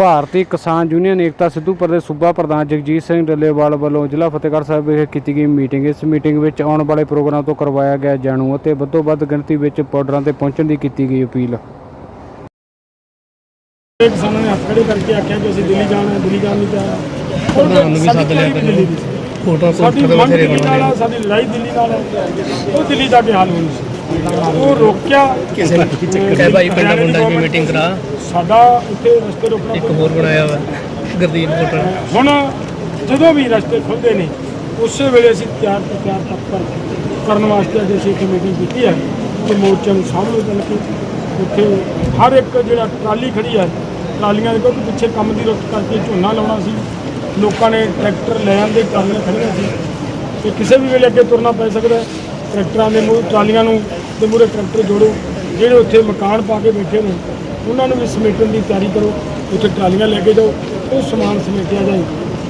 ਭਾਰਤੀ ਕਿਸਾਨ ਯੂਨੀਅਨ ਏਕਤਾ ਸਿੱਧੂਪੁਰ ਦੇ ਸੂਬਾ ਪ੍ਰਧਾਨ ਜਗਜੀਤ ਸਿੰਘ ਡੱਲੇਵਾਲ ਵੱਲੋਂ ਜ਼ਿਲ੍ਹਾ ਫਤਿਹਗੜ੍ਹ ਸਾਹਿਬ ਵਿਖੇ ਕੀਤੀ ਗਈ ਮੀਟਿੰਗ। ਇਸ ਮੀਟਿੰਗ ਵਿੱਚ ਆਉਣ ਵਾਲੇ ਪ੍ਰੋਗਰਾਮ ਤੋਂ ਕਰਵਾਇਆ ਗਿਆ ਜਾਣੂ ਅਤੇ ਵੱਧੋ ਵੱਧ ਗਿਣਤੀ ਵਿੱਚ ਪਾਊਡਰਾਂ ਤੇ ਪਹੁੰਚਣ ਦੀ ਕੀਤੀ ਗਈ ਅਪੀਲ। ਇੱਕ ਕਿਸਾਨਾਂ ਨੇ ਹੱਥ ਖੜੇ ਕਰਕੇ ਆਖਿਆ ਕਿ ਅਸੀਂ ਦਿੱਲੀ ਜਾਣਾ ਹੈ ਦਿੱਲੀ ਜਾਣ ਨਹੀਂ ਚਾਹਣਾ ਪ੍ਰਧਾਨ ਨੂੰ ਵੀ ਸੱਦ ਲਿਆ ਕਰੋ। ਫੋਟੋ ਸਾਡੀ ਫੋਟੋ ਮੰਗ ਬਥੇਰੇ ਦਿੱਲੀ ਨਾਲ ਆ, ਸਾਡੀ ਲੜਾਈ ਦਿੱਲੀ ਨਾਲ ਹੈ ਉਹ ਦਿੱਲੀ ਜਾ ਕੇ ਹੱਲ ਹੋਣੀ ਸੀ। ਉਹ ਰੋਕਿਆ ਕਿਸੇ ਨੇ ਕਹਿ ਭਾਈ ਪਿੰਡਾਂ ਪੁੰਡਾਂ 'ਚ ਵੀ ਮੀਟਿੰਗ ਕਰਾ। ਸਾਡਾ ਇੱਥੇ ਰਸਤੇ ਰੋਕਣਾ ਇੱਕ ਹੋਰ ਬਣਾਇਆ ਵਾ ਗੁਰਦੀਪ ਫੋਟੋ ਹੁਣ ਜਦੋਂ ਵੀ ਰਸਤੇ ਖੁੱਲਦੇ ਨੇ ਉਸੇ ਵੇਲੇ ਅਸੀਂ ਤਿਆਰ ਤੋਂ ਤਿਆਰ ਤੱਕ ਕਰਨ ਵਾਸਤੇ ਅੱਜ ਅਸੀਂ ਇੱਕ ਮੀਟਿੰਗ ਕੀਤੀ ਹੈ ਕਿ ਮੋਰਚੇ ਨੂੰ ਸਾਹਮਣੇ ਚੱਲ ਕੇ ਉੱਥੇ ਹਰ ਇੱਕ ਜਿਹੜਾ ਟਰਾਲੀ ਖੜੀ ਹੈ ਟਰਾਲੀਆਂ ਦੇ ਕਿਉਂਕਿ ਪਿੱਛੇ ਕੰਮ ਦੀ ਰੁੱਤ ਕਰਕੇ ਝੋਨਾ ਲਾਉਣਾ ਸੀ। ਲੋਕਾਂ ਨੇ ਟਰੈਕਟਰ ਲੈ ਆਂਦੇ ਟਰਾਲੀਆਂ ਖੜੀਆਂ ਸੀ। ਤੇ ਕਿਸੇ ਵੀ ਵੇਲੇ ਅੱਗੇ ਤੁਰਨਾ ਪੈ ਸਕਦਾ ਹੈ। ਟਰੈਕਟਰਾਂ ਦੇ ਮੂਹਰੇ ਟਰਾਲੀਆਂ ਨੂੰ ਦੇ ਮੂਹਰੇ ਟਰੈਕਟਰ ਜੋੜੋ ਜਿਹੜੇ ਉੱਥੇ ਮਕਾਨ ਪਾ ਕੇ ਬੈਠੇ ਨੇ ਉਹਨਾਂ ਨੂੰ ਵੀ ਸਮੇਟਣ ਦੀ ਤਿਆਰੀ ਕਰੋ ਉੱਥੇ ਟਰਾਲੀਆਂ ਲੈ ਕੇ ਜਾਓ ਉਹ ਸਮਾਨ ਸਮੇਟਿਆ ਜਾਏ।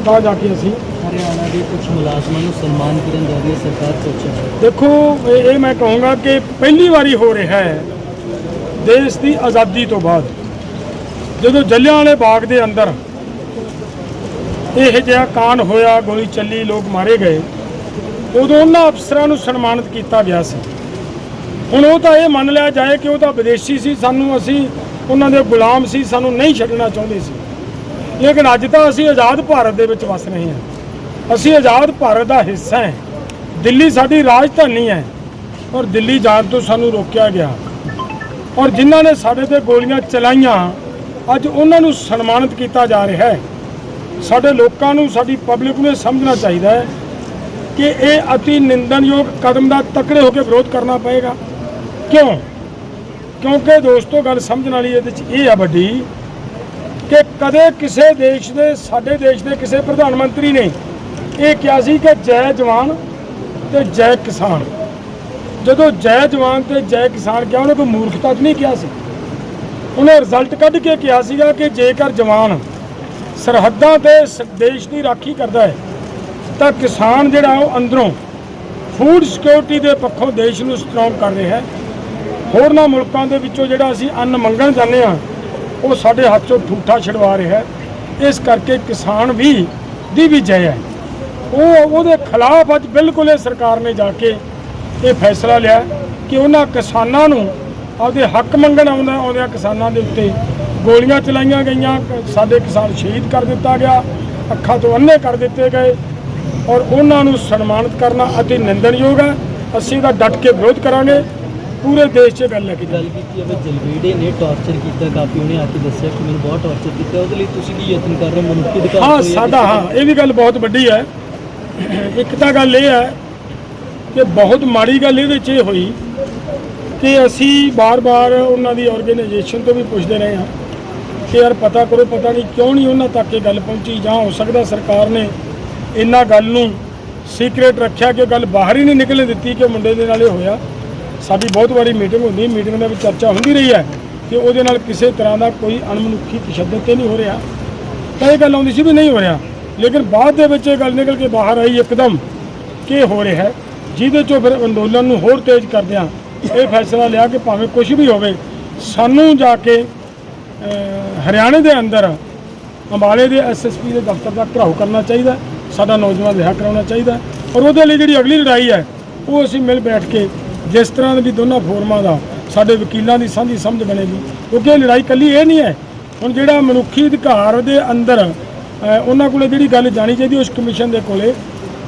ਤਾਂ ਜਾ ਕੇ ਅਸੀਂ ਹਰਿਆਣਾ ਦੇ ਕੁਝ ਮੁਲਾਜ਼ਮਾਂ ਨੂੰ ਸਨਮਾਨ ਕਰਨ ਜਾ ਰਹੀ ਹੈ ਸਰਕਾਰ ਸੋਚਿਆ ਦੇਖੋ ਇਹ ਇਹ ਮੈਂ ਕਹੂੰਗਾ ਕਿ ਪਹਿਲੀ ਵਾਰੀ ਹੋ ਰਿਹਾ ਹੈ ਦੇਸ਼ ਦੀ ਆਜ਼ਾਦੀ ਤੋਂ ਬਾਅਦ। ਜਦੋਂ ਜੱਲਿਆਂਵਾਲੇ ਬਾਗ ਦੇ ਅੰਦਰ ਇਹ ਜਿਹਾ ਕਾਂਡ ਹੋਇਆ ਗੋਲੀ ਚੱਲੀ ਲੋਕ ਮਾਰੇ ਗਏ ਉਦੋਂ ਉਹਨਾਂ ਅਫਸਰਾਂ ਨੂੰ ਸਨਮਾਨਿਤ ਕੀਤਾ ਗਿਆ ਸੀ। ਹੁਣ ਉਹ ਤਾਂ ਇਹ ਮੰਨ ਲਿਆ ਜਾਏ ਕਿ ਉਹ ਤਾਂ ਵਿਦੇਸ਼ੀ ਸੀ, ਸਾਨੂੰ ਅਸੀਂ ਉਹਨਾਂ ਦੇ ਗੁਲਾਮ ਸੀ, ਸਾਨੂੰ ਨਹੀਂ ਛੱਡਣਾ ਚਾਹੁੰਦੇ ਸੀ। ਲੇਕਿਨ ਅੱਜ ਤਾਂ ਅਸੀਂ ਆਜ਼ਾਦ ਭਾਰਤ ਦੇ ਵਿੱਚ ਵਸ ਰਹੇ ਹਾਂ। ਅਸੀਂ ਆਜ਼ਾਦ ਭਾਰਤ ਦਾ ਹਿੱਸਾ ਹਾਂ। ਦਿੱਲੀ ਸਾਡੀ ਰਾਜਧਾਨੀ ਹੈ ਔਰ ਦਿੱਲੀ ਜਾਣ ਤੋਂ ਸਾਨੂੰ ਰੋਕਿਆ ਗਿਆ। ਔਰ ਜਿਨ੍ਹਾਂ ਨੇ ਸਾਡੇ ਤੇ ਗੋਲੀਆਂ ਚਲਾਈਆਂ, ਅੱਜ ਉਹਨਾਂ ਨੂੰ ਸਨਮਾਨਿਤ ਕੀਤਾ ਜਾ ਰਿਹਾ ਹੈ। ਸਾਡੇ ਲੋਕਾਂ ਨੂੰ, ਸਾਡੀ ਪਬਲਿਕ ਨੂੰ ਇਹ ਸਮਝਣਾ ਚਾਹੀਦਾ ਹੈ ਕਿ ਇਹ ਅਤੀ ਨਿੰਦਨਯੋਗ ਕਦਮ ਦਾ ਤਕੜੇ ਹੋ ਕੇ ਵਿਰੋਧ ਕਰਨਾ ਪਏਗਾ। ਕਿਉਂ? ਕਿਉਂਕਿ ਦੋਸਤੋ, ਗੱਲ ਸਮਝਣ ਵਾਲੀ ਇਹਦੇ ਵਿੱਚ ਇਹ ਆ ਵੱਡੀ ਕਿ ਕਦੇ ਕਿਸੇ ਦੇਸ਼ ਦੇ, ਸਾਡੇ ਦੇਸ਼ ਦੇ ਕਿਸੇ ਪ੍ਰਧਾਨ ਮੰਤਰੀ ਨੇ ਇਹ ਕਿਹਾ ਸੀ ਕਿ ਜੈ ਜਵਾਨ ਤੇ ਜੈ ਕਿਸਾਨ। ਜਦੋਂ ਜੈ ਜਵਾਨ ਤੇ ਜੈ ਕਿਸਾਨ ਕਿਹਾ, ਉਹਨੇ ਕੋਈ ਮੂਰਖਤਾ ਨਹੀਂ ਕਿਹਾ ਸੀ? ਉਹਨੇ ਰਿਜ਼ਲਟ ਕੱਢ ਕੇ ਕਿਹਾ ਸੀਗਾ ਕਿ ਜੇਕਰ ਜਵਾਨ ਸਰਹੱਦਾਂ ਤੇ ਸ- ਦੇਸ਼ ਦੀ ਰਾਖੀ ਕਰਦਾ ਹੈ, ਤਾਂ ਕਿਸਾਨ ਜਿਹੜਾ ਉਹ ਅੰਦਰੋਂ ਫੂਡ ਸਿਕਿਉਰਿਟੀ ਦੇ ਪੱਖੋਂ ਦੇਸ਼ ਨੂੰ ਸਟਰੋਂਗ ਕਰ ਰਿਹਾ ਹੈ। ਹੋਰਨਾਂ ਮੁਲਕਾਂ ਦੇ ਵਿੱਚੋਂ ਜਿਹੜਾ ਅਸੀਂ ਅੰਨ ਮੰਗਣ ਜਾਂਦੇ ਆ ਉਹ ਸਾਡੇ ਹੱਥ ਚੋਂ ਠੂਠਾ ਛਡਵਾ ਰਿਹਾ ਇਸ ਕਰਕੇ ਕਿਸਾਨ ਵੀ ਦੀ ਵੀ ਜੈ ਹੈ। ਉਹ ਉਹਦੇ ਖਿਲਾਫ ਅੱਜ ਬਿਲਕੁਲ ਇਹ ਸਰਕਾਰ ਨੇ ਜਾ ਕੇ ਇਹ ਫੈਸਲਾ ਲਿਆ ਕਿ ਉਹਨਾਂ ਕਿਸਾਨਾਂ ਨੂੰ ਆਪਦੇ ਹੱਕ ਮੰਗਣ ਆਉਂਦਾ, ਆਉਂਦਿਆਂ ਕਿਸਾਨਾਂ ਦੇ ਉੱਤੇ ਗੋਲੀਆਂ ਚਲਾਈਆਂ ਗਈਆਂ। ਸਾਡੇ ਕਿਸਾਨ ਸ਼ਹੀਦ ਕਰ ਦਿੱਤਾ ਗਿਆ, ਅੱਖਾਂ ਤੋਂ ਅੰਨੇ ਕਰ ਦਿੱਤੇ ਗਏ ਔਰ ਉਹਨਾਂ ਨੂੰ ਸਨਮਾਨਿਤ ਕਰਨਾ ਅਤੀ ਨਿੰਦਣਯੋਗ ਹੈ। ਅਸੀਂ ਇਹਦਾ ਡਟ ਕੇ ਵਿਰੋਧ ਕਰਾਂਗੇ। ਪੂਰੇ ਦੇਸ਼ 'ਚ ਗੱਲ ਲੈ ਕੇ ਗੱਲ ਕੀਤੀ ਹੈ ਜਲਵੇੜੇ ਨੇ ਟਾਰਚਰ ਕੀਤਾ ਕਾਫੀ ਉਹਨੇ ਆ ਕੇ ਦੱਸਿਆ ਕਿ ਮੈਨੂੰ ਬਹੁਤ ਟਾਰਚਰ ਕੀਤਾ। ਉਹਦੇ ਲਈ ਤੁਸੀਂ ਕੀ ਯਤਨ ਕਰ ਰਹੇ ਮਨੁੱਖੀ ਅਧਿਕਾਰ ਹਾਂ ਸਾਡਾ ਹਾਂ ਇਹ ਵੀ ਗੱਲ ਬਹੁਤ ਵੱਡੀ ਹੈ। ਇੱਕ ਤਾਂ ਗੱਲ ਇਹ ਹੈ ਕਿ ਬਹੁਤ ਮਾੜੀ ਗੱਲ ਇਹਦੇ 'ਚ ਇਹ ਹੋਈ ਕਿ ਅਸੀਂ ਬਾਰ-ਬਾਰ ਉਹਨਾਂ ਦੀ ਆਰਗੇਨਾਈਜੇਸ਼ਨ ਤੋਂ ਵੀ ਪੁੱਛਦੇ ਰਹੇ ਹਾਂ ਕਿ ਯਾਰ ਪਤਾ ਕਰੋ ਪਤਾ ਨਹੀਂ ਕਿਉਂ ਨਹੀਂ ਉਹਨਾਂ ਤੱਕ ਇਹ ਗੱਲ ਪਹੁੰਚੀ ਜਾਂ ਹੋ ਸਕਦਾ ਸਰਕਾਰ ਨੇ ਇਹਨਾਂ ਗੱਲ ਨੂੰ ਸੀਕ੍ਰੇਟ ਰੱਖਿਆ ਕਿ ਗੱਲ ਬਾਹਰ ਹੀ ਨਹੀਂ ਨਿਕਲਣ ਦਿੱਤੀ ਕਿ ਮੁੰਡੇ ਦੇ ਨਾਲ ਇਹ ਹੋਇਆ। ਸਾਡੀ ਬਹੁਤ ਵਾਰੀ ਮੀਟਿੰਗ ਹੁੰਦੀ ਮੀਟਿੰਗ ਦੇ ਵਿੱਚ ਚਰਚਾ ਹੁੰਦੀ ਰਹੀ ਹੈ ਕਿ ਉਹਦੇ ਨਾਲ ਕਿਸੇ ਤਰ੍ਹਾਂ ਦਾ ਕੋਈ ਅਣਮਨੁੱਖੀ ਤਸ਼ੱਦਦ ਤੇ ਨਹੀਂ ਹੋ ਰਿਹਾ। ਤਾਂ ਇਹ ਗੱਲ ਆਉਂਦੀ ਸੀ ਵੀ ਨਹੀਂ ਹੋ ਰਿਹਾ। ਲੇਕਿਨ ਬਾਅਦ ਦੇ ਵਿੱਚ ਇਹ ਗੱਲ ਨਿਕਲ ਕੇ ਬਾਹਰ ਆਈ ਇੱਕਦਮ ਕਿ ਹੋ ਰਿਹਾ ਹੈ। ਜਿਹਦੇ ਚੋਂ ਫਿਰ ਅੰਦੋਲਨ ਨੂੰ ਹੋਰ ਤੇਜ਼ ਕਰਦਿਆਂ ਇਹ ਫੈਸਲਾ ਲਿਆ ਕਿ ਭਾਵੇਂ ਕੁਝ ਵੀ ਹੋਵੇ, ਸਾਨੂੰ ਜਾ ਕੇ ਹਰਿਆਣੇ ਦੇ ਅੰਦਰ ਅੰਬਾਲੇ ਦੇ ਐਸਐਸਪੀ ਦੇ ਦਫ਼ਤਰ ਦਾ ਘਰਾਓ ਕਰਨਾ ਚਾਹੀਦਾ, ਸਾਡਾ ਨੌਜਵਾਨ ਰਿਹਾ ਕਰਾਉਣਾ ਚਾਹੀਦਾ। ਔਰ ਉਹਦੇ ਲਈ ਜਿਹੜੀ ਅਗਲੀ ਲੜਾਈ ਹੈ, ਉਹ ਅਸੀਂ ਮਿਲ ਬੈਠ ਕੇ ਜਿਸ ਤਰ੍ਹਾਂ ਦੇ ਵੀ ਦੋਨਾਂ ਫੋਰਮਾਂ ਦਾ ਸਾਡੇ ਵਕੀਲਾਂ ਦੀ ਸਾਂਝੀ ਸਮਝ ਬਣੇਗੀ, ਕਿਉਂਕਿ ਇਹ ਲੜਾਈ ਕੱਲੀ ਇਹ ਨਹੀਂ ਹੈ। ਹੁਣ ਜਿਹੜਾ ਮਨੁੱਖੀ ਅਧਿਕਾਰ ਦੇ ਅੰਦਰ ਉਹਨਾਂ ਕੋਲੇ ਜਿਹੜੀ ਗੱਲ ਜਾਣੀ ਚਾਹੀਦੀ ਉਸ ਕਮਿਸ਼ਨ ਦੇ ਕੋਲੇ,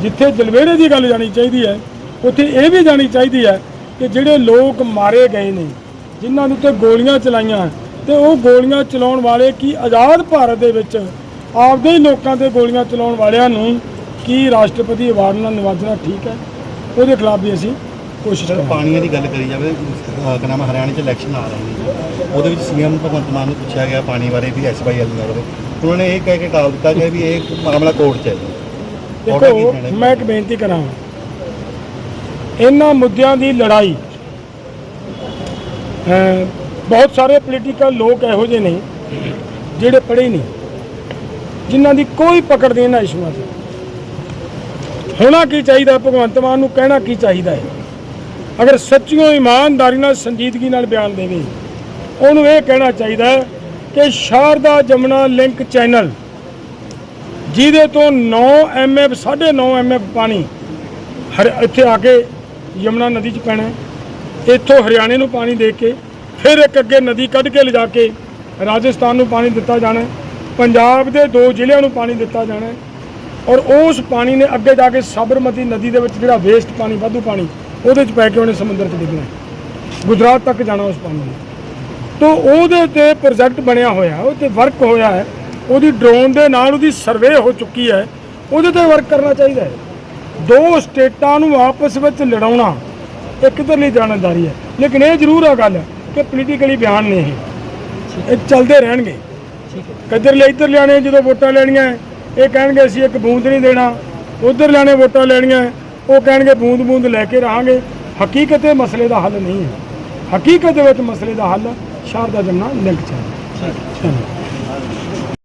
ਜਿੱਥੇ ਜਲਵੇੜੇ ਦੀ ਗੱਲ ਜਾਣੀ ਚਾਹੀਦੀ ਹੈ, ਉੱਥੇ ਇਹ ਵੀ ਜਾਣੀ ਚਾਹੀਦੀ ਹੈ ਕਿ ਜਿਹੜੇ ਲੋਕ ਮਾਰੇ ਗਏ ਨੇ, ਜਿਨ੍ਹਾਂ ਦੇ ਉੱਤੇ ਗੋਲੀਆਂ ਚਲਾਈਆਂ, ਤੇ ਉਹ ਗੋਲੀਆਂ ਚਲਾਉਣ ਵਾਲੇ ਕੀ ਆਜ਼ਾਦ ਭਾਰਤ ਦੇ ਵਿੱਚ ਆਪਦੇ ਹੀ ਲੋਕਾਂ ਤੇ ਗੋਲੀਆਂ ਚਲਾਉਣ ਵਾਲਿਆਂ ਨੂੰ ਕੀ ਰਾਸ਼ਟਰਪਤੀ ਅਵਾਰਡ ਨਾਲ ਨਿਵਾਜਣਾ ਠੀਕ ਹੈ? ਉਹਦੇ ਖਿਲਾਫ ਵੀ ਅਸੀਂ ਕੋਸ਼ਿਸ਼ ਕਰਾਂਗੇ ਪਾਣੀਆਂ ਦੀ ਗੱਲ ਕਰੀ ਜਾਵੇ ਅਹ ਕਿ ਨਾਮ ਹੈ, ਹਰਿਆਣੇ 'ਚ ਇਲੈਕਸ਼ਨ ਆ ਰਹੇ ਨੇ। ਉਹਦੇ ਵਿੱਚ ਸੀਐਮ ਭਗਵੰਤ ਮਾਨ ਨੂੰ ਪੁੱਛਿਆ ਗਿਆ ਪਾਣੀ ਬਾਰੇ ਵੀ ਐਸਵਾਈਐਲ ਨਾਲ ਬਾਰੇ। ਉਹਨਾਂ ਨੇ ਇਹ ਕਹਿ ਕੇ ਟਾਲ ਦਿੱਤਾ ਕਿ ਵੀ ਇਹ ਮਾਮਲਾ ਕੋਰਟ 'ਚ ਹੈ ਦੇਖੋ? ਮੈਂ ਇੱਕ ਬੇਨਤੀ ਕਰਾਂ। ਇਹਨਾਂ ਮੁੱਦਿਆਂ ਦੀ ਲੜਾਈ ਬਹੁਤ ਸਾਰੇ ਪੋਲੀਟੀਕਲ ਲੋਕ ਇਹੋ ਜਿਹੇ ਨੇ ਜਿਹੜੇ ਪੜ੍ਹੇ ਨਹੀਂ ਜਿਨ੍ਹਾਂ ਦੀ ਕੋਈ ਪਕੜ ਨਹੀਂ ਇਹਨਾਂ ਇਸ਼ੂਆਂ ਤੇ ਹੋਣਾ ਕੀ ਚਾਹੀਦਾ ਭਗਵੰਤ ਮਾਨ ਨੂੰ ਕਹਿਣਾ ਕੀ ਚਾਹੀਦਾ ਹੈ? ਅਗਰ ਸੱਚੀਓ ਇਮਾਨਦਾਰੀ ਨਾਲ ਸੰਜੀਦਗੀ ਨਾਲ ਬਿਆਨ ਦੇਵੇ, ਉਹਨੂੰ ਇਹ ਕਹਿਣਾ ਚਾਹੀਦਾ ਕਿ ਸ਼ਾਰਦਾ ਜਮਨਾ ਲਿੰਕ ਚੈਨਲ, ਜਿਹਦੇ ਤੋਂ 9 ਐਮਐਫ 9.5 ਐਮਐਫ ਪਾਣੀ ਹਰ ਇੱਥੇ ਆ ਕੇ ਯਮੁਨਾ ਨਦੀ 'ਚ ਪੈਣਾ ਇੱਥੋਂ ਹਰਿਆਣੇ ਨੂੰ ਪਾਣੀ ਦੇ ਕੇ, ਫਿਰ ਇੱਕ ਅੱਗੇ ਨਦੀ ਕੱਢ ਕੇ ਲਿਜਾ ਕੇ ਰਾਜਸਥਾਨ ਨੂੰ ਪਾਣੀ ਦਿੱਤਾ ਜਾਣਾ ਪੰਜਾਬ ਦੇ ਦੋ ਜ਼ਿਲ੍ਹਿਆਂ ਨੂੰ ਪਾਣੀ ਦਿੱਤਾ ਜਾਣਾ ਔਰ ਉਸ ਪਾਣੀ ਨੇ ਅੱਗੇ ਜਾ ਕੇ ਸਾਬਰਮਤੀ ਨਦੀ ਦੇ ਵਿੱਚ ਜਿਹੜਾ ਵੇਸਟ ਪਾਣੀ, ਵਾਧੂ ਪਾਣੀ ਉਹਦੇ 'ਚ ਪੈ ਕੇ ਉਹਨੇ ਸਮੁੰਦਰ 'ਚ ਡਿੱਗਣਾ। ਗੁਜਰਾਤ ਤੱਕ ਜਾਣਾ ਉਸ ਪਾਣੀ ਨੇ। ਤੋ ਉਹਦੇ ਤੇ ਪ੍ਰੋਜੈਕਟ ਬਣਿਆ ਹੋਇਆ ਉਹ ਤੇ ਵਰਕ ਹੋਇਆ ਹੈ। ਉਹਦੀ ਡਰੋਨ ਦੇ ਨਾਲ ਉਹਦੀ ਸਰਵੇ ਹੋ ਚੁੱਕੀ ਹੈ। ਉਹਦੇ ਤੇ ਵਰਕ ਕਰਨਾ ਚਾਹੀਦਾ ਹੈ। ਦੋ ਸਟੇਟਾਂ ਨੂੰ ਆਪਸ ਵਿੱਚ ਲੜਾਉਣਾ ਇਹ ਕਿੱਧਰਲੀ ਜਾਣਕਾਰੀ ਹੈ। ਲੇਕਿਨ ਇਹ ਜ਼ਰੂਰ ਆ ਗੱਲ ਕਿ ਪੋਲੀਟੀਕਲੀ ਬਿਆਨ ਨੇ ਇਹ। ਇਹ ਚੱਲਦੇ ਰਹਿਣਗੇ। ਕਿੱਧਰ ਲੈ ਇੱਧਰ ਲਿਆਣੇ ਜਦੋਂ ਵੋਟਾਂ ਲੈਣੀਆਂ ਇਹ ਕਹਿਣਗੇ ਅਸੀਂ ਇੱਕ ਬੂੰਦ ਨਹੀਂ ਦੇਣਾ। ਉਧਰ ਲਿਆਣੇ ਵੋਟਾਂ ਲੈਣੀਆਂ। ਉਹ ਕਹਿਣਗੇ ਬੂੰਦ ਬੂੰਦ ਲੈ ਕੇ ਰਹਾਂਗੇ। ਹਕੀਕਤ ਇਹ ਮਸਲੇ ਦਾ ਹੱਲ ਨਹੀਂ ਹੈ। ਹਕੀਕਤ ਦੇ ਵਿੱਚ ਮਸਲੇ ਦਾ ਹੱਲ ਸ਼ਾਰਦਾ ਜਮਨਾ ਲਿੰਕ ਚਾਹੀਦਾ